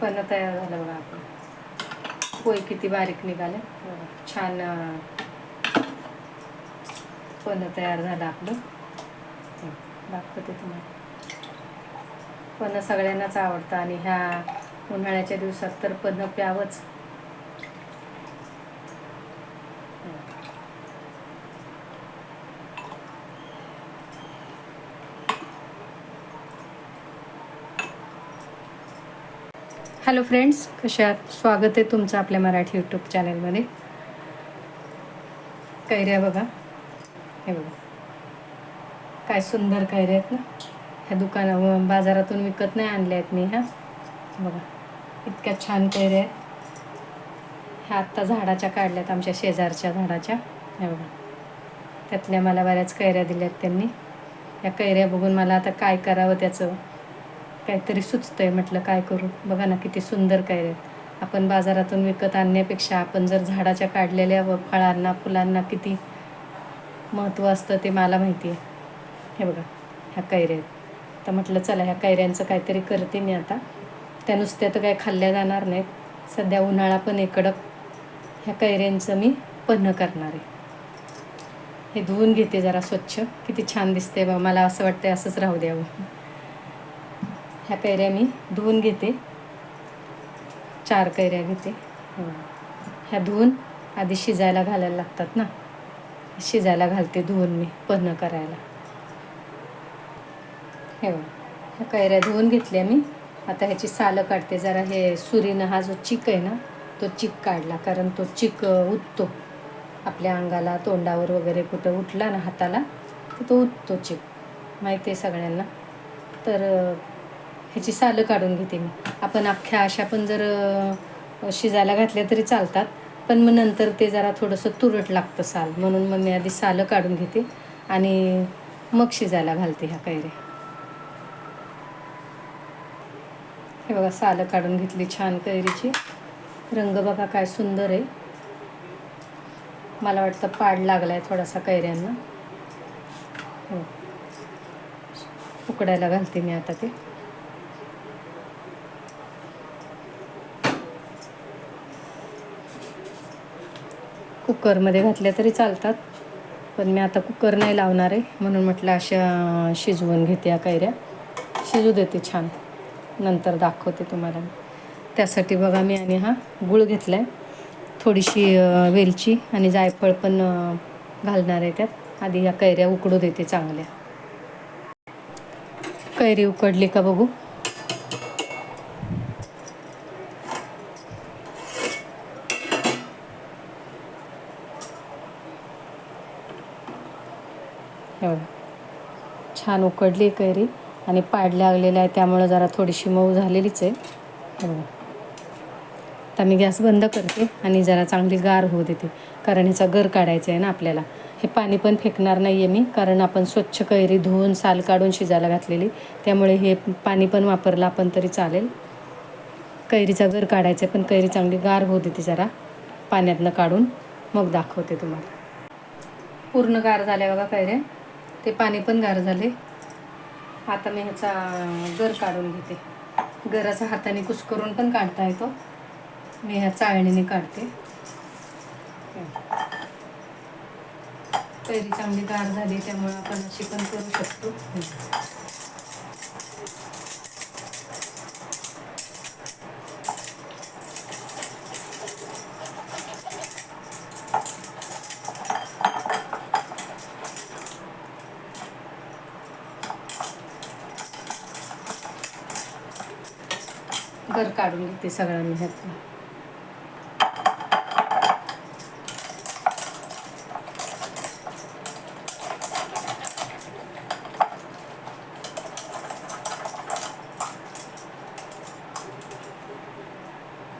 पण तयार झालं बघा आपलं पोय किती बारीक निघाले. छान अं, पण तयार झालं आपलं. दाखवते तुम्हाला. पण सगळ्यांनाच आवडतं आणि ह्या उन्हाळ्याच्या दिवसात तर पण प्यावंच. हॅलो फ्रेंड्स कशा आहात? स्वागत आहे तुमचं आपल्या मराठी यूट्यूब चॅनलमध्ये कैऱ्या बघा. हे बघा. काय सुंदर कैऱ्या आहेत ना? ह्या दुकाना बाजारातून विकत नाही आणल्या आहेत मी ह्या बघा. इतक्या छान कैऱ्या आहेत. ह्या आत्ता झाडाच्या काढल्यात आमच्या शेजारच्या झाडाच्या. हे बघा. त्यातल्या मला बऱ्याच कैऱ्या दिल्यात त्यांनी. या कैऱ्या बघून मला आता काय करावं त्याचं? काहीतरी सुचतंय म्हटलं काय करू? बघा ना किती सुंदर काय आहेत आपण बाजारातून विकत आणण्यापेक्षा आपण जर झाडाच्या काढलेल्या व फळांना फुलांना किती महत्त्व असतं ते मला माहिती आहे. हे बघा ह्या कैऱ्या आहेत. तर म्हटलं चला ह्या कैऱ्यांचं काहीतरी करते मी आता. त्या नुसत्या तर काय खाल्ल्या जाणार नाहीत. सध्या उन्हाळा पण आहे ह्या कैऱ्यांचं मी पन्ह करणार आहे. हे धुवून घेते जरा स्वच्छ. किती छान दिसते बा. मला असं वाटतं असंच राहू द्यावं ह्या कैऱ्या मी धुवून घेते. चार कैऱ्या घेते. हे. ह्या धुवून आधी शिजायला घालायला लागतात ना? शिजायला घालते धुवून मी पन्ह करायला. हे ह्या कैऱ्या धुवून घेतल्या मी. आता ह्याची सालं काढते. जरा हे सुरीनं हा जो चिक आहे ना तो चिक काढला. कारण तो चिक उठतो. आपल्या अंगाला तोंडावर वगैरे कुठं उठला ना हाताला तर तो उठतो चिक. माहिती आहे सगळ्यांना? तर ह्याची सालं काढून घेते मी. आपण अख्ख्या अशा पण जर शिजायला घातल्या तरी चालतात. पण मग नंतर ते जरा थोडंसं तुरट लागतं साल. म्हणून मग मी आधी सालं काढून घेते आणि मग शिजायला घालते ह्या कैऱ्या. हे बघा सालं काढून घेतली छान कैरीची. रंग बघा काय सुंदर आहे. मला वाटतं पाड लागलाय थोडासा कैऱ्यांना. हो. उकडायला घालते मी आता ते. कुकरमध्ये घातल्या तरी चालतात. पण मी आता कुकर नाही लावणार आहे. म्हणून म्हटलं अशा शिजवून घेते या कैऱ्या. शिजू देते छान. नंतर दाखवते तुम्हाला त्यासाठी बघा मी आणि हा गुळ घेतला आहे थोडीशी वेलची आणि जायफळ पण घालणार आहे त्यात. आधी या कैऱ्या उकडू देते चांगल्या. कैरी उकडली का बघू हे बघा. छान उकडली कैरी आणि पाड लागलेलं आहे त्यामुळं जरा थोडीशी मऊ झालेलीच आहे. हो. आता मी गॅस बंद करते आणि जरा चांगली गार होऊ देते कारण ह्याचा गर काढायचा आहे ना आपल्याला. हे पाणी पण फेकणार नाही आहे मी कारण आपण स्वच्छ कैरी धुवून साल काढून शिजायला घातलेली त्यामुळे हे पाणी पण वापरलं आपण तरी चालेल. कैरीचा गर काढायचा आहे पण कैरी चांगली गार होऊ देते जरा पाण्यातनं काढून. मग दाखवते तुम्हाला. पूर्ण गार झाल्या बघा कैऱ्या. ते पाणी पण गार झाले. आता मी ह्याचा गर काढून घेते. गराचा हाताने कुस्करून पण काढता येतो. मी ह्या चाळणीने काढते. कैरी चांगली गार झाली त्यामुळे आपण अशी पण करू शकतो. गर काढून घेते सगळ्यांनी ह्याचं ह्यातलं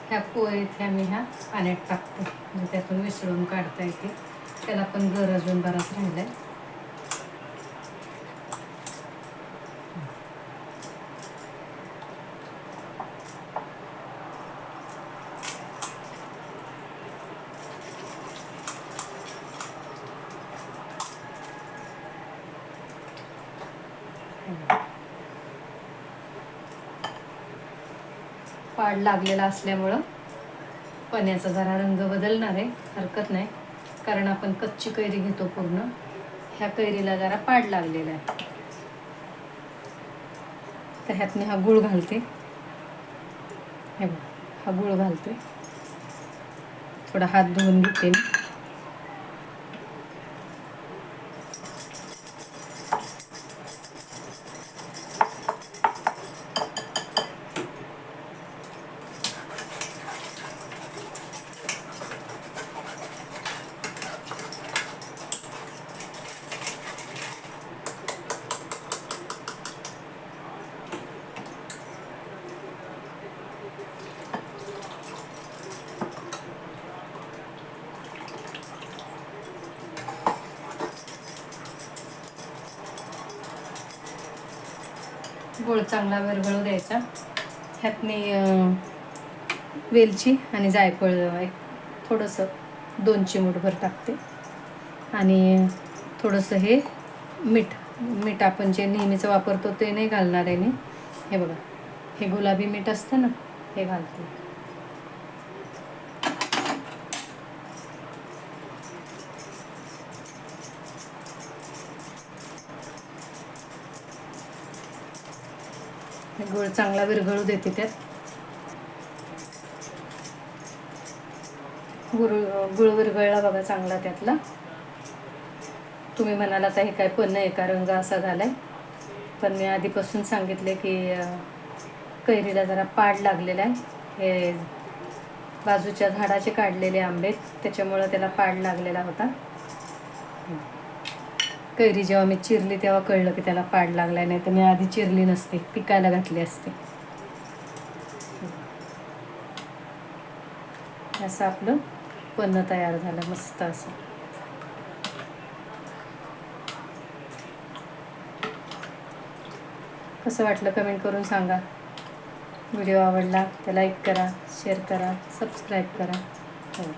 ह्या पोळीत ह्या मी ह्या पाण्यात टाकते. म्हणजे त्यातून मिसळून काढता येते. त्याला पण गर अजून बराच राहिलाय. पाड लागलेला असल्यामुळं पण्याचा जरा रंग बदलणार आहे हरकत नाही. कारण आपण कच्ची कैरी घेतो पूर्ण. ह्या कैरीला जरा पाड लागलेला आहे. तर ह्यात मी हा गुळ घालते. हे बघ हा गुळ घालते. थोडा हात धुवून घेते मी. गोळ चांगला विरघळू द्यायचा. ह्यात मी वेलची आणि जायफळ एक थोडंसं दोन चिमूटभर टाकते. आणि थोडंसं हे मीठ मीठ आपण जे नेहमीचं वापरतो ते नाही घालणार आहे मी. हे बघा हे गुलाबी मीठ असतं ना हे घालते. गुळ चांगला विरघळू देते त्यात गुळ गुळ विरघळला बघा चांगला त्यातला. तुम्ही म्हणाला आता हे काय पण एका रंग असा झालाय. पण मी आधीपासून सांगितले की कैरीला जरा पाड लागलेला आहे. हे बाजूच्या झाडाचे काढलेले आंबे त्याच्यामुळं त्याला पाड लागलेला होता. कैरी जेव्हा मी चिरली तेव्हा कळलं की त्याला पाड लागलाय नाही तर मी आधी चिरली नसते पिकायला घातली असते. असं आपलं पन्न तयार झालं मस्त असं. कसं वाटलं कमेंट करून सांगा. व्हिडिओ आवडला तर लाईक करा शेअर करा सबस्क्राईब करा. हो.